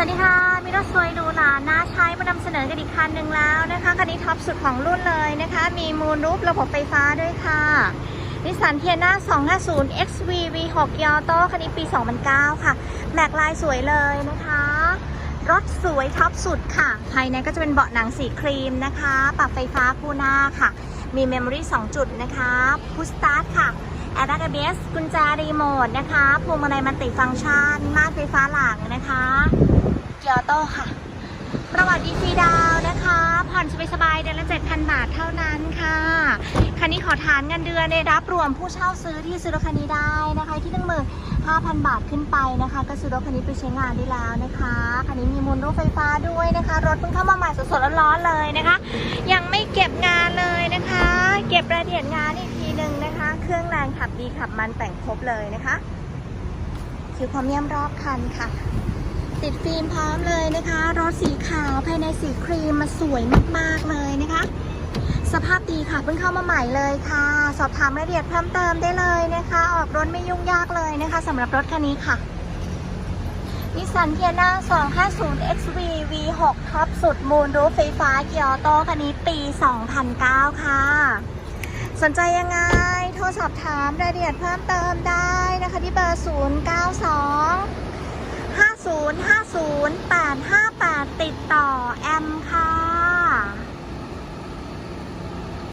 สวัสดีค่ะ มิโรสวยหรูหราน่าใช้มานำเสนอกันอีกคันหนึ่งแล้วนะคะคันนี้ท็อปสุดของรุ่นเลยนะคะ มีมูลรูประบบไฟฟ้าด้วยค่ะนิสสันเทียนา250 XV V6 ยอโต้คันนี้ปี 2009 ค่ะ แม็กลายสวยเลยนะคะ รถสวยท็อปสุดค่ะ ภายในก็จะเป็นเบาะหนังสีครีมนะคะ ปรับไฟฟ้าคู่หน้าค่ะ มีเมมโมรี่2จุดนะคะพุชสตาร์ทค่ะแอร์ดักเบสกุญแจรีโมทนะคะพวงมาลัยมัลติฟังก์ชันม่านไฟฟ้าหลังนะคะ ออโต้ค่ะ ประวัติดีฟรีดาวนะคะ ผ่อนสบายๆเดือนละ 7,000 บาทเท่านั้นค่ะ คันนี้ขอฐานเงินเดือนได้รับรวมผู้เช่าซื้อที่ซื้อรถคันนี้ได้นะคะ ที่15,000 บาทขึ้นไปนะคะ ก็ซื้อรถคันนี้ไปใช้งานได้แล้วนะคะ คันนี้มีมูลรถไฟฟ้าด้วยนะคะ รถเพิ่งเข้ามาใหม่สดๆร้อนๆเลยนะคะ ยังไม่เก็บงานเลยนะคะ เก็บรายละเอียดงานอีกทีหนึ่งนะคะ เครื่องแรงขับดีขับมันแต่งครบเลยนะคะคิวพรเมียมรอบคันค่ะ ติดฟิล์มพร้อมเลยนะคะ รถสีขาวภายในสีครีมมาสวยมากๆเลยนะคะ สภาพดีค่ะเพิ่งเข้ามาใหม่เลยค่ะ สอบถามรายละเอียดเพิ่มเติมได้เลยนะคะ ออกรถไม่ยุ่งยากเลยนะคะสำหรับรถคันนี้ค่ะนิสสันเทียนา250 XV V6 ท็อปสุดมูลรูฟไฟฟ้าเกียร์โต้คันนี้ปี 2009 ค่ะ สนใจยังไง โทรสอบถามรายละเอียดเพิ่มเติมได้นะคะที่เบอร์ 092 0 5 0 8